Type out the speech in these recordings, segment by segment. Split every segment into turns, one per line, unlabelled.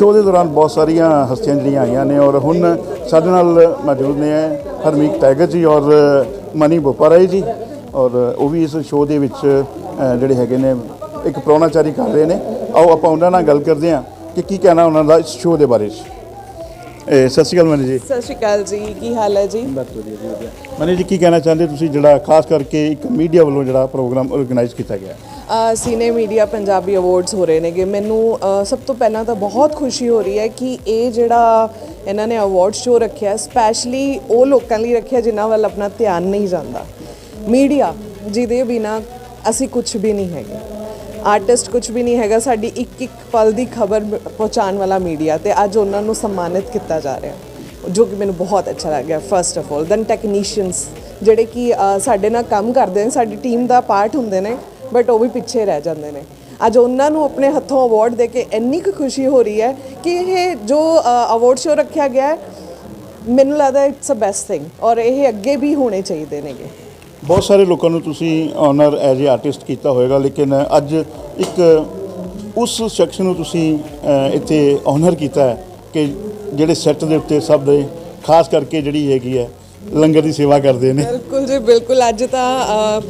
Show ਦੇ ਦੌਰਾਨ ਬਹੁਤ ਸਾਰੀਆਂ ਹਸਤੀਆਂ ਜਿਹੜੀਆਂ ਆਈਆਂ ਨੇ ਔਰ ਹੁਣ ਸਾਡੇ ਨਾਲ ਮੌਜੂਦ ਨੇ ਹਰਮੀਤ ਟੈਗਰ ਜੀ ਔਰ ਮਨੀ ਬੋਪਾਰਾਈ ਜੀ ਔਰ ਉਹ ਵੀ ਇਸ ਸ਼ੋਅ ਦੇ ਵਿੱਚ ਜਿਹੜੇ ਹੈਗੇ ਨੇ ਇੱਕ ਪ੍ਰਾਹੁਣਾਚਾਰੀ ਕਰ ਰਹੇ ਨੇ। ਆਓ ਆਪਾਂ ਉਹਨਾਂ ਨਾਲ ਗੱਲ ਕਰਦੇ ਹਾਂ ਕਿ ਕੀ ਕਹਿਣਾ ਉਹਨਾਂ ਦਾ ਇਸ ਸ਼ੋਅ ਦੇ ਬਾਰੇ 'ਚ। ਇਹ ਸਤਿ ਸ਼੍ਰੀ ਅਕਾਲ ਮਨੀ ਜੀ।
ਸਤਿ ਸ਼੍ਰੀ ਅਕਾਲ ਜੀ ਕੀ ਹਾਲ ਹੈ ਜੀ?
ਬਹੁਤ ਵਧੀਆ ਜੀ ਵਧੀਆ। ਮਨੀ ਜੀ ਕੀ ਕਹਿਣਾ ਚਾਹੁੰਦੇ ਤੁਸੀਂ ਜਿਹੜਾ ਖਾਸ ਕਰਕੇ ਇੱਕ ਮੀਡੀਆ ਵੱਲੋਂ ਜਿਹੜਾ ਪ੍ਰੋਗਰਾਮ ਆਰਗੇਨਾਈਜ਼ ਕੀਤਾ ਗਿਆ?
ਸੀਨੇ ਮੀਡੀਆ ਪੰਜਾਬੀ ਅਵਾਰਡਸ ਹੋ ਰਹੇ ਨੇਗੇ। ਮੈਨੂੰ ਸਭ ਤੋਂ ਪਹਿਲਾਂ ਤਾਂ ਬਹੁਤ ਖੁਸ਼ੀ ਹੋ ਰਹੀ ਹੈ ਕਿ ਇਹ ਜਿਹੜਾ ਇਹਨਾਂ ਨੇ ਅਵਾਰਡ ਸ਼ੋਅ ਰੱਖਿਆ ਸਪੈਸ਼ਲੀ ਉਹ ਲੋਕਾਂ ਲਈ ਰੱਖਿਆ ਜਿਨ੍ਹਾਂ ਵੱਲ ਆਪਣਾ ਧਿਆਨ ਨਹੀਂ ਜਾਂਦਾ। ਮੀਡੀਆ ਜਿਹਦੇ ਬਿਨਾ ਅਸੀਂ ਕੁਝ ਵੀ ਨਹੀਂ ਹੈਗੇ। ਆਰਟਿਸਟ ਕੁਝ ਵੀ ਨਹੀਂ ਹੈਗਾ, ਸਾਡੀ ਇੱਕ ਇੱਕ ਪਲ ਦੀ ਖਬਰ ਪਹੁੰਚਾਉਣ ਵਾਲਾ ਮੀਡੀਆ ਤੇ ਅੱਜ ਉਹਨਾਂ ਨੂੰ ਸਨਮਾਨਿਤ ਕੀਤਾ ਜਾ ਰਿਹਾ। ਜੋ ਕਿ ਮੈਨੂੰ ਬਹੁਤ ਅੱਛਾ ਲੱਗਿਆ first of all then technicians ਜਿਹੜੇ ਕਿ ਸਾਡੇ ਨਾਲ ਕੰਮ ਕਰਦੇ ਨੇ, ਸਾਡੀ ਟੀਮ ਦਾ ਪਾਰਟ ਹੁੰਦੇ ਨੇ ਬਟ ਉਹ ਵੀ ਪਿੱਛੇ ਰਹਿ ਜਾਂਦੇ ਨੇ। ਅੱਜ ਉਹਨਾਂ ਨੂੰ ਆਪਣੇ ਹੱਥੋਂ ਅਵਾਰਡ ਦੇ ਕੇ ਇੰਨੀ ਕੁ ਖੁਸ਼ੀ ਹੋ ਰਹੀ ਹੈ ਕਿ ਇਹ ਜੋ ਅਵਾਰਡ ਸ਼ੋਅ ਰੱਖਿਆ ਗਿਆ ਮੈਨੂੰ ਲੱਗਦਾ ਇਟਸ ਅ ਬੈਸਟ ਥਿੰਗ ਔਰ ਇਹ ਅੱਗੇ ਵੀ ਹੋਣੇ ਚਾਹੀਦੇ ਨੇਗੇ।
ਬਹੁਤ ਸਾਰੇ ਲੋਕਾਂ ਨੂੰ ਤੁਸੀਂ ਆਨਰ ਐਜ਼ ਅ ਆਰਟਿਸਟ ਕੀਤਾ ਹੋਵੇਗਾ ਲੇਕਿਨ ਅੱਜ ਇੱਕ ਉਸ ਸ਼ਖਸ ਨੂੰ ਤੁਸੀਂ ਇੱਥੇ ਆਨਰ ਕੀਤਾ ਹੈ ਕਿ ਜਿਹੜੇ ਸੈੱਟ ਦੇ ਉੱਤੇ ਸਭ ਦੇ ਖਾਸ ਕਰਕੇ ਜਿਹੜੀ ਹੈਗੀ ਹੈ ਲੰਗਰ ਦੀ ਸੇਵਾ ਕਰਦੇ ਨੇ।
ਬਿਲਕੁਲ ਜੀ ਬਿਲਕੁਲ। ਅੱਜ ਤਾਂ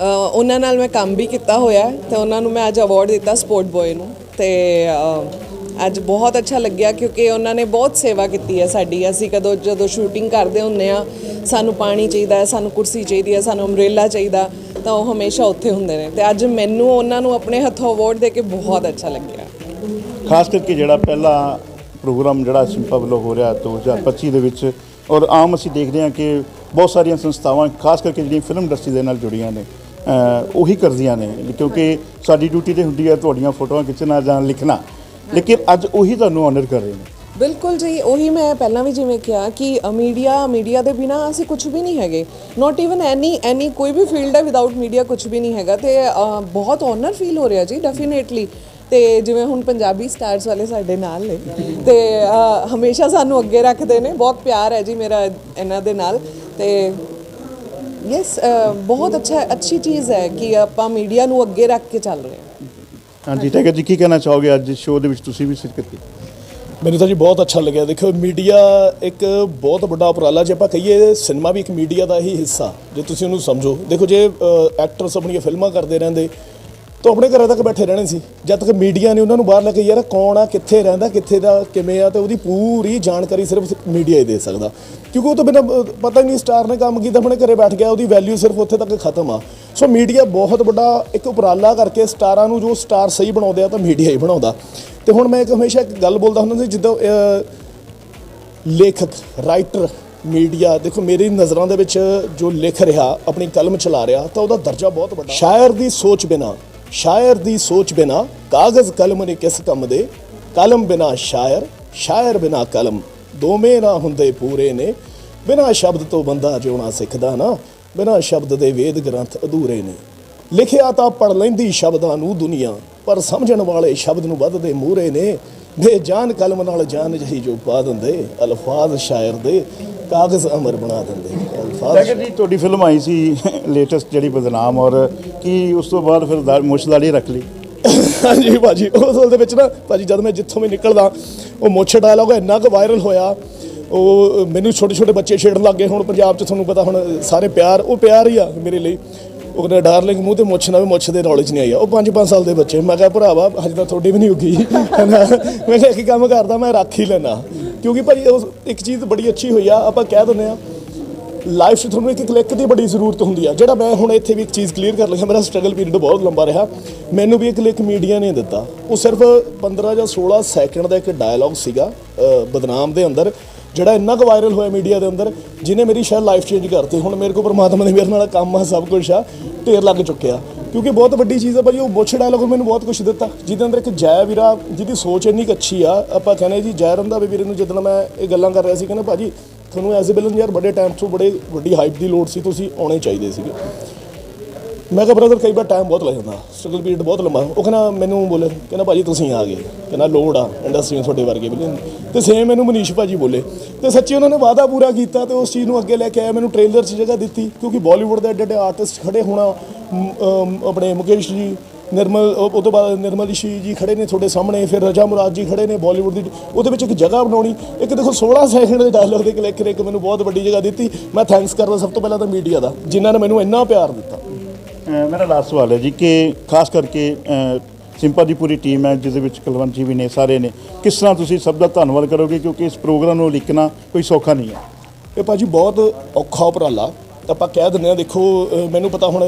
ਉਹਨਾਂ ਨਾਲ ਮੈਂ ਕੰਮ ਵੀ ਕੀਤਾ ਹੋਇਆ ਹੈ ਤੇ ਉਹਨਾਂ ਨੂੰ ਮੈਂ ਅੱਜ ਅਵਾਰਡ ਦਿੱਤਾ ਸਪੋਰਟ ਬॉय ਨੂੰ ਤੇ ਅੱਜ ਬਹੁਤ ਅੱਛਾ ਲੱਗਿਆ ਕਿਉਂਕਿ ਉਹਨਾਂ ਨੇ ਬਹੁਤ ਸੇਵਾ ਕੀਤੀ ਹੈ ਸਾਡੀ। ਅਸੀਂ ਕਦੋਂ ਜਦੋਂ ਸ਼ੂਟਿੰਗ ਕਰਦੇ ਹੁੰਨੇ ਆ ਸਾਨੂੰ ਪਾਣੀ ਚਾਹੀਦਾ ਹੈ, ਸਾਨੂੰ ਕੁਰਸੀ ਚਾਹੀਦੀ ਹੈ, ਸਾਨੂੰ ਅੰਬ੍ਰੇਲਾ ਚਾਹੀਦਾ, ਤਾਂ ਉਹ ਹਮੇਸ਼ਾ ਉੱਥੇ ਹੁੰਦੇ ਨੇ। ਤੇ ਅੱਜ ਮੈਨੂੰ ਉਹਨਾਂ ਨੂੰ ਆਪਣੇ ਹੱਥੋਂ ਅਵਾਰਡ ਦੇ ਕੇ ਬਹੁਤ ਅੱਛਾ ਲੱਗਿਆ।
ਖਾਸ ਕਰਕੇ ਜਿਹੜਾ ਪਹਿਲਾ ਪ੍ਰੋਗਰਾਮ ਜਿਹੜਾ ਸਿੰਪਾ ਵੱਲੋਂ ਹੋ ਰਿਹਾ 2025 ਦੇ ਵਿੱਚ, ਔਰ ਆਮ ਅਸੀਂ ਦੇਖਦੇ ਹਾਂ ਕਿ ਬਹੁਤ ਸਾਰੀਆਂ ਸੰਸਥਾਵਾਂ, ਖਾਸ ਕਰਕੇ ਜਿਹੜੀਆਂ ਫਿਲਮ ਇੰਡਸਟਰੀ ਦੇ ਨਾਲ ਜੁੜੀਆਂ ਨੇ ਉਹੀ ਕਰਦੀਆਂ ਨੇ, ਕਿਉਂਕਿ ਸਾਡੀ ਡਿਊਟੀ ਤੇ ਹੁੰਦੀ ਹੈ ਤੁਹਾਡੀਆਂ ਫੋਟੋਆਂ ਖਿੱਚਣਾ ਜਾਂ ਲਿਖਣਾ। ਲੇਕਿਨ ਅੱਜ ਉਹੀ ਤੁਹਾਨੂੰ ਆਨਰ ਕਰ ਰਹੇ ਨੇ।
ਬਿਲਕੁਲ ਜੀ, ਉਹੀ ਮੈਂ ਪਹਿਲਾਂ ਵੀ ਜਿਵੇਂ ਕਿਹਾ ਕਿ ਮੀਡੀਆ ਮੀਡੀਆ ਦੇ ਬਿਨਾ ਅਸੀਂ ਕੁਝ ਵੀ ਨਹੀਂ ਹੈਗੇ। ਨਾਟ ਇਵਨ ਐਨੀ ਐਨੀ ਕੋਈ ਵੀ ਫੀਲਡ ਹੈ ਵਿਦਆਊਟ ਮੀਡੀਆ ਕੁਝ ਵੀ ਨਹੀਂ ਹੈਗਾ। ਤੇ ਬਹੁਤ ਓਨਰ ਫੀਲ ਹੋ ਰਿਹਾ ਜੀ ਡੈਫੀਨੇਟਲੀ ਤੇ ਜਿਵੇਂ ਹੁਣ ਪੰਜਾਬੀ ਸਟਾਰਸ ਵਾਲੇ ਸਾਡੇ ਨਾਲ ਨੇ। ਤੇ ਹਮੇਸ਼ਾ ਸਾਨੂੰ ਅੱਗੇ ਰੱਖਦੇ ਨੇ। ਬਹੁਤ ਪਿਆਰ ਹੈ ਜੀ ਮੇਰਾ ਇਹਨਾਂ ਦੇ ਨਾਲ। ਤੇ ਯੈਸ ਬਹੁਤ ਅੱਛਾ ਅੱਛੀ ਚੀਜ਼ ਹੈ ਕਿ ਆਪਾਂ ਮੀਡੀਆ ਨੂੰ ਅੱਗੇ ਰੱਖ ਕੇ ਚੱਲ ਰਹੇ ਹਾਂ।
ਹਾਂਜੀ ਟੈਗਰ ਜੀ ਕੀ ਕਹਿਣਾ ਚਾਹੋਗੇ ਅੱਜ ਸ਼ੋਅ ਦੇ ਵਿੱਚ ਤੁਸੀਂ ਵੀ ਸ਼ਿਰਕਤ ਕੀਤੀ
ਮੈਨੂੰ ਤਾਂ ਜੀ ਬਹੁਤ ਅੱਛਾ ਲੱਗਿਆ। ਦੇਖੋ ਮੀਡੀਆ ਇੱਕ ਬਹੁਤ ਵੱਡਾ ਉਪਰਾਲਾ ਜੇ ਆਪਾਂ ਕਹੀਏ ਸਿਨੇਮਾ ਵੀ ਇੱਕ ਮੀਡੀਆ ਦਾ ਹੀ ਹਿੱਸਾ ਜੇ ਤੁਸੀਂ ਉਹਨੂੰ ਸਮਝੋ। ਦੇਖੋ ਜੇ ਐਕਟਰਸ ਆਪਣੀਆਂ ਫਿਲਮਾਂ ਕਰਦੇ ਰਹਿੰਦੇ ਤਾਂ ਆਪਣੇ ਘਰਾਂ ਤੱਕ ਬੈਠੇ ਰਹਿਣੇ ਸੀ। ਜਦ ਤੱਕ ਮੀਡੀਆ ਨੇ ਉਹਨਾਂ ਨੂੰ ਬਾਹਰ ਲੈ ਕੇ ਯਾਰ ਕੌਣ ਆ, ਕਿੱਥੇ ਰਹਿੰਦਾ, ਕਿੱਥੇ ਦਾ, ਕਿਵੇਂ ਆ, ਤੇ ਉਹਦੀ ਪੂਰੀ ਜਾਣਕਾਰੀ ਸਿਰਫ ਮੀਡੀਆ ਹੀ ਦੇ ਸਕਦਾ। ਕਿਉਂਕਿ ਉਹ ਤੋਂ ਬਿਨਾਂ ਪਤਾ ਹੀ ਨਹੀਂ ਸਟਾਰ ਨੇ ਕੰਮ ਕੀਤਾ, ਆਪਣੇ ਘਰੇ ਬੈਠ ਗਿਆ, ਉਹਦੀ ਵੈਲਿਊ ਸਿਰਫ ਉੱਥੇ ਤੱਕ ਖਤਮ ਆ। ਸੋ ਮੀਡੀਆ ਬਹੁਤ ਵੱਡਾ ਇੱਕ ਉਪਰਾਲਾ ਕਰਕੇ ਸਟਾਰਾਂ ਨੂੰ ਜੋ ਸਟਾਰ ਸਹੀ ਬਣਾਉਂਦੇ ਆ, ਤਾਂ ਮੀਡੀਆ ਹੀ ਬਣਾਉਂਦਾ। ਤੇ ਹੁਣ ਮੈਂ ਇੱਕ ਹਮੇਸ਼ਾ ਇੱਕ ਗੱਲ ਬੋਲਦਾ ਹੁੰਦਾ ਸੀ, ਜਿੱਦਾਂ ਲੇਖਕ ਰਾਈਟਰ ਮੀਡੀਆ ਦੇਖੋ ਮੇਰੀ ਨਜ਼ਰਾਂ ਦੇ ਵਿੱਚ ਜੋ ਲਿਖ ਰਿਹਾ, ਆਪਣੀ ਕਲਮ ਚਲਾ ਰਿਹਾ, ਤਾਂ ਉਹਦਾ ਦਰਜਾ ਬਹੁਤ ਵੱਡਾ। ਸ਼ਾਇਰ ਦੀ ਸੋਚ ਬਿਨਾ ਸ਼ਾਇਰ ਦੀ ਸੋਚ ਬਿਨਾ ਕਾਗਜ਼ ਕਲਮ ਨੇ ਕਿਸ ਕੰਮ ਦੇ? ਕਲਮ ਬਿਨਾ ਸ਼ਾਇਰ ਸ਼ਾਇਰ ਬਿਨਾ ਕਲਮ। ਦੋਵੇਂ ਨਾ ਹੁੰਦੇ ਪੂਰੇ ਨੇ। ਬਿਨਾ ਸ਼ਬਦ ਤੋਂ ਬੰਦਾ ਜਿਉਣਾ ਸਿੱਖਦਾ ਨਾ, ਬਿਨਾ ਸ਼ਬਦ ਦੇ ਵੇਦ ਗ੍ਰੰਥ ਅਧੂਰੇ ਨੇ। ਲਿਖਿਆ ਤਾਂ ਪੜ ਲੈਂਦੀ ਸ਼ਬਦਾਂ ਨੂੰ ਦੁਨੀਆ, ਪਰ ਸਮਝਣ ਵਾਲੇ ਸ਼ਬਦ ਨੂੰ ਵੱਧਦੇ ਮੂਰੇ ਨੇ। ਦੇ ਜਾਨ ਕਲਮ ਨਾਲ ਜਾਨ ਜਹੀ ਜੋ ਪਾ ਦਿੰਦੇ, ਅਲਫਾਜ਼ ਸ਼ਾਇਰ ਦੇ। ਕਾਗਜ਼ ਅਮਰ ਬਣਾ ਦਿੰਦੇ ਅਲਫਾਜ਼।
ਜੀ ਤੁਹਾਡੀ ਫਿਲਮ ਆਈ ਸੀ ਲੇਟੈਸਟ ਜਿਹੜੀ ਬਦਨਾਮ ਔਰ ਕੀ ਉਸ ਤੋਂ ਬਾਅਦ ਫਿਰ ਮੁੱਛਦਾੜੀ ਰੱਖ ਲਈ?
ਹਾਂਜੀ ਭਾਜੀ ਉਸ ਦੇ ਵਿੱਚ ਨਾ ਭਾਜੀ ਜਦ ਮੈਂ ਜਿੱਥੋਂ ਵੀ ਨਿਕਲਦਾ ਉਹ ਮੁੱਛ ਡਾਇਲੌਗ ਇੰਨਾ ਕੁ ਵਾਇਰਲ ਹੋਇਆ ਉਹ ਮੈਨੂੰ ਛੋਟੇ ਛੋਟੇ ਬੱਚੇ ਛੇੜਨ ਲੱਗੇ ਹੁਣ ਪੰਜਾਬ 'ਚ ਤੁਹਾਨੂੰ ਪਤਾ ਹੁਣ ਸਾਰੇ ਪਿਆਰ ਉਹ ਪਿਆਰ ਹੀ ਆ ਮੇਰੇ ਲਈ। ਉਹ ਕਹਿੰਦਾ ਡਾਰਲਿੰਗ ਮੂੰਹ ਤੇ ਮੁੱਛ ਨਾ ਵੀ ਮੁੱਛ ਦੇ ਨੌਲੇਜ ਨਹੀਂ ਆਈ ਆ। ਉਹ 5-5 ਸਾਲ ਦੇ ਬੱਚੇ ਮੈਂ ਕਿਹਾ ਭਰਾਵਾ ਹਜੇ ਤਾਂ ਤੁਹਾਡੀ ਵੀ ਨਹੀਂ ਉੱਗੀ। ਮੈਂ ਕਿਹਾ ਇੱਕ ਕੰਮ ਕਰਦਾ ਮੈਂ ਰੱਖ ਹੀ ਲੈਣਾ ਕਿਉਂਕਿ ਭਾਜੀ ਉਹ ਇੱਕ ਚੀਜ਼ ਬੜੀ ਅੱਛੀ ਹੋਈ ਆ, ਆਪਾਂ ਕਹਿ ਦਿੰਦੇ ਆ ਲਾਈਫ 'ਚ ਤੁਹਾਨੂੰ ਇੱਕ ਕਲਿੱਕ ਦੀ ਬੜੀ ਜ਼ਰੂਰਤ ਹੁੰਦੀ ਆ। ਜਿਹੜਾ ਮੈਂ ਹੁਣ ਇੱਥੇ ਵੀ ਇੱਕ ਚੀਜ਼ ਕਲੀਅਰ ਕਰ ਲਿਆ, ਮੇਰਾ ਸਟਰਗਲ ਪੀਰੀਅਡ ਬਹੁਤ ਲੰਬਾ ਰਿਹਾ। ਮੈਨੂੰ ਵੀ ਇੱਕ ਕਲਿੱਕ ਮੀਡੀਆ ਨੇ ਦਿੱਤਾ। ਉਹ ਸਿਰਫ 15 ਜਾਂ 16 ਸੈਕਿੰਡ ਦਾ ਇੱਕ ਡਾਇਲੌਗ ਸੀਗਾ ਬਦਨਾਮ ਦੇ ਅੰਦਰ, ਜਿਹੜਾ ਇੰਨਾ ਕੁ ਵਾਇਰਲ ਹੋਇਆ ਮੀਡੀਆ ਦੇ ਅੰਦਰ, ਜਿਹਨੇ ਮੇਰੀ ਸ਼ਾਇਦ ਲਾਈਫ ਚੇਂਜ ਕਰਤੀ। ਹੁਣ ਮੇਰੇ ਕੋਲ ਪਰਮਾਤਮਾ ਨੇ ਮੇਰੇ ਨਾਲ ਕੰਮ ਆ, ਸਭ ਕੁਝ ਆ, ਢੇਰ ਲੱਗ ਚੁੱਕਿਆ। ਕਿਉਂਕਿ ਬਹੁਤ ਵੱਡੀ ਚੀਜ਼ ਆ ਭਾਜੀ, ਉਹ ਬੁੱਛ ਡਾਇਲੌਗ ਮੈਨੂੰ ਬਹੁਤ ਕੁਝ ਦਿੱਤਾ। ਜਿਹਦੇ ਅੰਦਰ ਇੱਕ ਜੈ ਵੀਰਾ, ਜਿਹਦੀ ਸੋਚ ਇੰਨੀ ਕੁ ਅੱਛੀ ਆ, ਆਪਾਂ ਕਹਿੰਦੇ ਜੀ ਜੈ ਰੰਦਾ ਵੀਰੇ ਨੂੰ ਜਦੋਂ ਮੈਂ ਇਹ ਗੱਲਾਂ ਕਰ ਰਿਹਾ ਸੀ, ਕਹਿੰਦਾ ਭਾਜੀ, ਤੁਹਾਨੂੰ ਐਜ਼ ਅ ਵਿਲਨ ਯਾਰ ਬੜੇ ਟਾਈਮ ਤੋਂ ਬੜੇ ਵੱਡੀ ਹਾਈਪ ਦੀ ਲੋੜ ਸੀ, ਤੁਸੀਂ ਆਉਣੇ ਚਾਹੀਦੇ ਸੀਗੇ। ਮੈਂ ਕਿਹਾ ਬ੍ਰਦਰ ਕਈ ਵਾਰ ਟਾਈਮ ਬਹੁਤ ਲੱਗ ਜਾਂਦਾ ਸਟਰਗਲ ਪੀਰੀਅਡ ਬਹੁਤ ਲੰਮਾ ਉਹ ਕਹਿੰਦਾ, ਮੈਨੂੰ ਬੋਲੇ, ਕਹਿੰਦਾ ਭਾਜੀ, ਤੁਸੀਂ ਆ ਗਏ। ਕਹਿੰਦਾ, ਲੋੜ ਆ ਇੰਡਸਟਰੀ ਨੂੰ ਤੁਹਾਡੇ ਵਰਗੇ ਵੀ ਤੇ ਸੇਮ ਮੈਨੂੰ ਮਨੀਸ਼ ਭਾਜੀ ਬੋਲੇ। ਤੇ ਸੱਚੀ ਉਹਨਾਂ ਨੇ ਵਾਅਦਾ ਪੂਰਾ ਕੀਤਾ ਤੇ ਉਸ ਚੀਜ਼ ਨੂੰ ਅੱਗੇ ਲੈ ਕੇ ਆਇਆ, ਮੈਨੂੰ ਟ੍ਰੇਲਰ 'ਚ ਜਗ੍ਹਾ ਦਿੱਤੀ, ਕਿਉਂਕਿ ਬਾਲੀਵੁੱਡ ਦੇ ਐਡੇ ਐਡੇ ਆਰਟਿਸਟ ਖੜੇ ਹੋਣਾ ਆਪਣੇ ਮੁਕੇਸ਼ ਜੀ ਨਿਰਮਲ ਉਹ ਤੋਂ ਬਾਅਦ ਨਿਰਮਲ ਇਸ਼ੀ ਜੀ ਖੜੇ ਨੇ ਤੁਹਾਡੇ ਸਾਹਮਣੇ ਫਿਰ ਰਜਾ ਮੁਰਾਦ ਜੀ ਖੜੇ ਨੇ ਬਾਲੀਵੁੱਡ ਦੀ ਉਹਦੇ ਵਿੱਚ ਇੱਕ ਜਗ੍ਹਾ ਬਣਾਉਣੀ। ਇੱਕ ਦੇਖੋ 16 ਸੈਕਿੰਡ ਦੇ ਡਾਇਲੌਗ ਦੇ ਕਲਿੱਕ ਇੱਕ ਮੈਨੂੰ ਬਹੁਤ ਵੱਡੀ ਜਗ੍ਹਾ ਦਿੱਤੀ। ਮੈਂ ਥੈਂਕਸ ਕਰਦਾ ਸਭ ਤੋਂ ਪਹਿਲਾਂ ਤਾਂ ਮੀਡੀਆ ਦਾ ਜਿਨ੍ਹਾਂ ਨੇ ਮੈਨੂੰ ਇੰਨਾ ਪਿਆਰ ਦਿੱਤਾ।
ਮੇਰਾ ਲਾਸਟ ਸਵਾਲ ਹੈ ਜੀ ਕਿ ਖਾਸ ਕਰਕੇ ਸਿੰਪਾ ਦੀ ਪੂਰੀ ਟੀਮ ਹੈ ਜਿਸ ਦੇ ਵਿੱਚ ਕੁਲਵੰਤ ਜੀ ਵੀ ਨੇ ਸਾਰੇ ਨੇ ਕਿਸ ਤਰ੍ਹਾਂ ਤੁਸੀਂ ਸਭ ਦਾ ਧੰਨਵਾਦ ਕਰੋਗੇ? ਕਿਉਂਕਿ ਇਸ ਪ੍ਰੋਗਰਾਮ ਨੂੰ ਲਿਖਣਾ ਕੋਈ ਸੌਖਾ ਨਹੀਂ ਹੈ।
ਇਹ ਭਾਜੀ ਬਹੁਤ ਔਖਾ ਉਪਰਾਲਾ। ਆਪਾਂ ਕਹਿ ਦਿੰਦੇ ਆ ਦੇਖੋ ਮੈਨੂੰ ਪਤਾ ਹੁਣ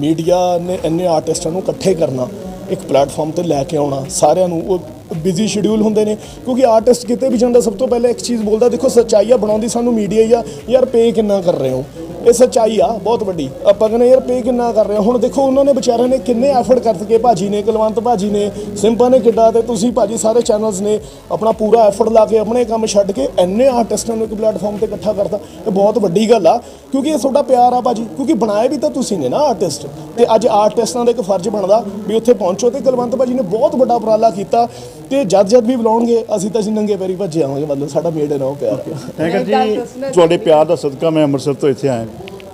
ਮੀਡੀਆ ਨੇ ਇੰਨੇ ਆਰਟਿਸਟਾਂ ਨੂੰ ਇਕੱਠੇ ਕਰਨਾ, ਇੱਕ ਪਲੇਟਫਾਰਮ ਤੇ ਲੈ ਕੇ ਆਉਣਾ, ਸਾਰਿਆਂ ਨੂੰ, ਉਹ ਬਿਜ਼ੀ ਸ਼ਡਿਊਲ ਹੁੰਦੇ ਨੇ, ਕਿਉਂਕਿ ਆਰਟਿਸਟ ਕਿਤੇ ਵੀ ਜਾਂਦਾ, ਸਭ ਤੋਂ ਪਹਿਲਾਂ ਇੱਕ ਚੀਜ਼ ਬੋਲਦਾ, ਦੇਖੋ ਸੱਚਾਈ ਆ ਬਣਾਉਂਦੀ ਸਾਨੂੰ ਮੀਡੀਆ ਹੀ ਆ, ਯਾਰ ਪੇ ਕਿੰਨਾ ਕਰ ਰਹੇ ਹੋ? ਇਹ ਸੱਚਾਈ ਆ, ਬਹੁਤ ਵੱਡੀ। ਆਪਾਂ ਕਹਿੰਦੇ ਯਾਰ ਪੇ ਕਿੰਨਾ ਕਰ ਰਹੇ? ਹੁਣ ਦੇਖੋ, ਉਹਨਾਂ ਨੇ ਵਿਚਾਰਿਆਂ ਨੇ ਕਿੰਨੇ ਐਫਰਟ ਕਰ ਕਰਕੇ ਭਾਜੀ ਨੇ, ਕੁਲਵੰਤ ਭਾਜੀ ਨੇ, ਸਿੰਪਾ ਨੇ ਕਿੱਡਾ ਤੇ ਤੁਸੀਂ ਭਾਜੀ ਸਾਰੇ ਚੈਨਲਸ ਨੇ ਆਪਣਾ ਪੂਰਾ ਐਫਰਟ ਲਾ ਕੇ ਆਪਣੇ ਕੰਮ ਛੱਡ ਕੇ ਇੰਨੇ ਆਰਟਿਸਟਾਂ ਨੂੰ ਇੱਕ ਪਲੇਟਫਾਰਮ ਤੇ ਇਕੱਠਾ ਕਰਤਾ। ਇਹ ਬਹੁਤ ਵੱਡੀ ਗੱਲ ਆ, ਕਿਉਂਕਿ ਇਹ ਤੁਹਾਡਾ ਪਿਆਰ ਆ ਭਾਜੀ। ਕਿਉਂਕਿ ਬਣਾਏ ਵੀ ਤਾਂ ਤੁਸੀਂ ਨੇ ਨਾ ਆਰਟਿਸਟ ਤੇ ਅੱਜ ਆਰਟਿਸਟਾਂ ਦਾ ਇੱਕ ਫਰਜ਼ ਬਣਦਾ ਵੀ ਉੱਥੇ ਪਹੁੰਚੋ ਤੇ ਕੁਲਵੰਤ ਭਾਜੀ ਨੇ ਬਹੁਤ ਵੱਡਾ ਉਪਰਾਲਾ ਕੀਤਾ। ਤੇ ਜਦ ਜਦ ਵੀ ਬੁਲਾਉਣਗੇ ਅਸੀਂ ਤਾਂ ਅਸੀਂ ਨੰਗੇ ਪੈਰੀ ਭੱਜੇ ਆਵਾਂਗੇ ਮਤਲਬ ਸਾਡਾ ਮੇਡ ਨਾ ਉਹ ਪਿਆਰ।
ਥੈਂਕ ਯੂ ਜੀ ਤੁਹਾਡੇ ਪਿਆਰ ਦਾ ਸਦਕਾ ਮੈਂ ਅੰਮ੍ਰਿਤਸਰ ਤੋਂ ਇੱਥੇ ਆਇਆ।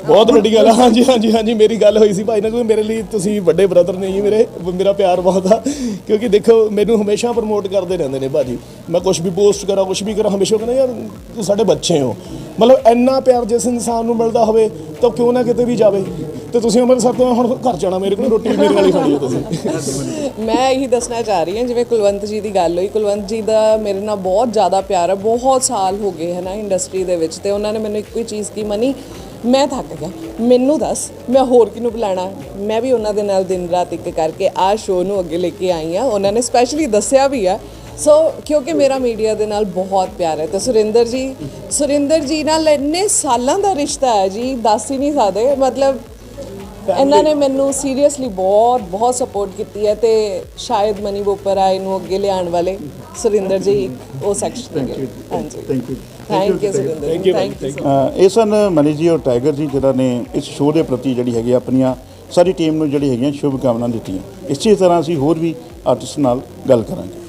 ਬਹੁਤ ਵੱਡੀ ਗੱਲ ਆ। ਹਾਂਜੀ ਹਾਂਜੀ ਹਾਂਜੀ ਮੇਰੀ ਗੱਲ ਹੋਈ ਸੀ ਭਾਈ ਨਾਲ ਕਿਉਂਕਿ ਮੇਰੇ ਲਈ ਤੁਸੀਂ ਵੱਡੇ ਬ੍ਰਦਰ ਨੇ ਜੀ ਮੇਰੇ ਮੇਰਾ ਪਿਆਰ ਬਹੁਤ ਆ। ਕਿਉਂਕਿ ਦੇਖੋ ਮੈਨੂੰ ਹਮੇਸ਼ਾ ਪ੍ਰਮੋਟ ਕਰਦੇ ਰਹਿੰਦੇ ਨੇ ਭਾਜੀ। ਮੈਂ ਕੁਝ ਵੀ ਪੋਸਟ ਕਰਾਂ ਕੁਝ ਵੀ ਕਰਾਂ ਹਮੇਸ਼ਾ ਕਹਿੰਦੇ ਯਾਰ ਤੂੰ ਸਾਡੇ ਬੱਚੇ ਹੋ। ਮਤਲਬ ਇੰਨਾ ਪਿਆਰ ਜਿਸ ਇਨਸਾਨ ਨੂੰ ਮਿਲਦਾ ਹੋਵੇ ਤਾਂ ਕਿਉਂ ਨਾ ਕਿਤੇ ਵੀ ਜਾਵੇ। ਤੇ ਤੁਸੀਂ ਅੰਮ੍ਰਿਤਸਰ ਤੋਂ ਹੁਣ ਘਰ ਜਾਣਾ, ਮੇਰੇ ਕੋਲ ਰੋਟੀ, ਮੇਰੇ ਨਾਲ ਖਾਣੀ ਹੈ ਤੁਸੀਂ।
ਮੈਂ ਇਹੀ ਦੱਸਣਾ ਚਾਹ ਰਹੀ ਹਾਂ, ਜਿਵੇਂ ਕੁਲਵੰਤ ਜੀ ਦੀ ਗੱਲ ਹੋਈ। ਕੁਲਵੰਤ ਜੀ ਦਾ ਮੇਰੇ ਨਾਲ ਬਹੁਤ ਜ਼ਿਆਦਾ ਪਿਆਰ ਹੈ ਬਹੁਤ ਸਾਲ ਹੋ ਗਏ ਹੈ ਨਾ ਇੰਡਸਟਰੀ ਦੇ ਵਿੱਚ ਤੇ ਉਹਨਾਂ ਨੇ ਮੈਨੂੰ ਇੱਕੋ ਹੀ ਚੀਜ਼ ਕੀ ਮਨੀ, ਮੈਂ ਥੱਕ ਗਿਆ। ਮੈਨੂੰ ਦੱਸ, ਮੈਂ ਹੋਰ ਕਿਹਨੂੰ ਬੁਲਾਣਾ? ਮੈਂ ਵੀ ਉਹਨਾਂ ਦੇ ਨਾਲ ਦਿਨ ਰਾਤ ਇੱਕ ਕਰਕੇ ਆ ਸ਼ੋਅ ਨੂੰ ਅੱਗੇ ਲੈ ਕੇ ਆਈ ਆ ਉਹਨਾਂ ਨੇ ਸਪੈਸ਼ਲੀ ਦੱਸਿਆ ਵੀ ਆ। ਸੋ ਕਿਉਂਕਿ ਮੇਰਾ ਮੀਡੀਆ ਦੇ ਨਾਲ ਬਹੁਤ ਪਿਆਰ ਹੈ ਤੇ ਸੁਰਿੰਦਰ ਜੀ ਸੁਰਿੰਦਰ ਜੀ ਨਾਲ ਇੰਨੇ ਸਾਲਾਂ ਦਾ ਰਿਸ਼ਤਾ ਹੈ ਜੀ, ਦੱਸ ਹੀ ਨਹੀਂ ਸਕਦੇ। ਮਤਲਬ ਇਹਨਾਂ ਨੇ ਮੈਨੂੰ ਸੀਰੀਅਸਲੀ ਬਹੁਤ ਬਹੁਤ ਸਪੋਰਟ ਕੀਤੀ ਹੈ ਤੇ ਸ਼ਾਇਦ ਮਨੀ ਬੋਪਰਾ ਇਹਨੂੰ ਅੱਗੇ ਲਿਆਉਣ ਵਾਲੇ ਸੁਰਿੰਦਰ ਜੀ ਉਹ ਸੈਕਸ਼ਨ
Thank you.
ਹਾਂਜੀ।
Thank you
thank you Surinder
Thank
ਜੀ।
you,
ਥੈਂਕ ਯੂ
ਅ, ਇਹ ਸਨ ਮਨੀ ਜੀ ਔਰ ਟਾਈਗਰ ਜੀ ਜਿਹਨਾਂ ਨੇ ਇਸ ਸ਼ੋਅ ਦੇ ਪ੍ਰਤੀ ਜਿਹੜੀ ਹੈਗੀ ਆ ਆਪਣੀਆਂ ਸਾਰੀ ਟੀਮ ਨੂੰ ਜਿਹੜੀ ਹੈਗੀਆਂ ਸ਼ੁਭ ਕਾਮਨਾ ਦਿੱਤੀਆਂ। ਇਸੇ ਤਰ੍ਹਾਂ ਅਸੀਂ ਹੋਰ ਵੀ ਆਰਟਿਸਟ ਨਾਲ ਗੱਲ ਕਰਾਂਗੇ।